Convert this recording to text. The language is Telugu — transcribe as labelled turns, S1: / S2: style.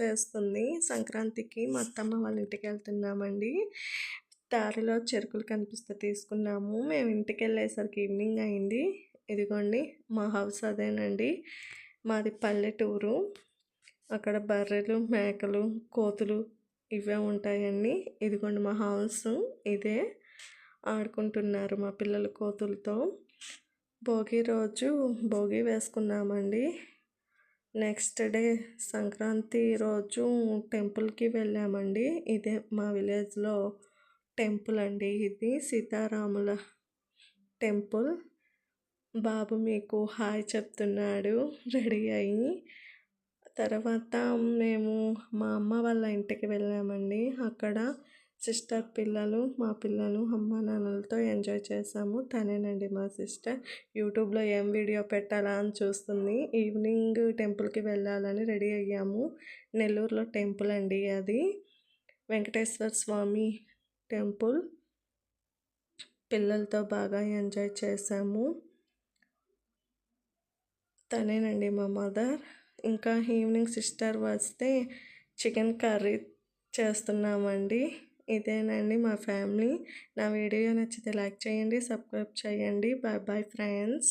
S1: వేస్తుంది. సంక్రాంతికి మా అత్తమ్మ వాళ్ళ ఇంటికి వెళ్తున్నామండి. దారిలో చెరుకులు కనిపిస్తే తీసుకున్నాము. మేము ఇంటికి వెళ్ళేసరికి ఈవినింగ్ అయింది. ఇదిగోండి మా హౌస్ అదేనండి. మాది పల్లెటూరు. అక్కడ బర్రెలు మేకలు కోతులు ఇవే ఉంటాయండి. ఇదిగోండి మా హౌస్ ఇదే. ఆడుకుంటున్నారు మా పిల్లలు కోతులతో. భోగి రోజు భోగి వేసుకున్నామండి. నెక్స్ట్ డే సంక్రాంతి రోజు టెంపుల్కి వెళ్ళామండి. ఇదే మా విలేజ్లో టెంపుల్ అండి ఇది. సీతారాముల టెంపుల్. బాబు మీకు హాయ్ చెప్తున్నాడు. రెడీ అయ్యి. తర్వాత మేము మా అమ్మ వాళ్ళ ఇంటికి వెళ్ళామండి. అక్కడ సిస్టర్ పిల్లలు మా పిల్లలు అమ్మ నాన్నలతో ఎంజాయ్ చేసాము తనేనండి మా సిస్టర్. యూట్యూబ్లో ఏం వీడియో పెట్టాలా అని చూస్తుంది. ఈవినింగ్ టెంపుల్కి వెళ్ళాలని రెడీ అయ్యాము. నెల్లూరులో టెంపుల్ అండి అది. వెంకటేశ్వర స్వామి టెంపుల్. పిల్లలతో బాగా ఎంజాయ్ చేసాము తనేనండి మా మదర్. ఇంకా ఈవినింగ్ సిస్టర్ వస్తే చికెన్ కర్రీ చేస్తున్నామండి. ఇదేనండి మా ఫ్యామిలీ. నా వీడియో నచ్చితే లైక్ చేయండి సబ్స్క్రైబ్ చేయండి. Bye bye friends.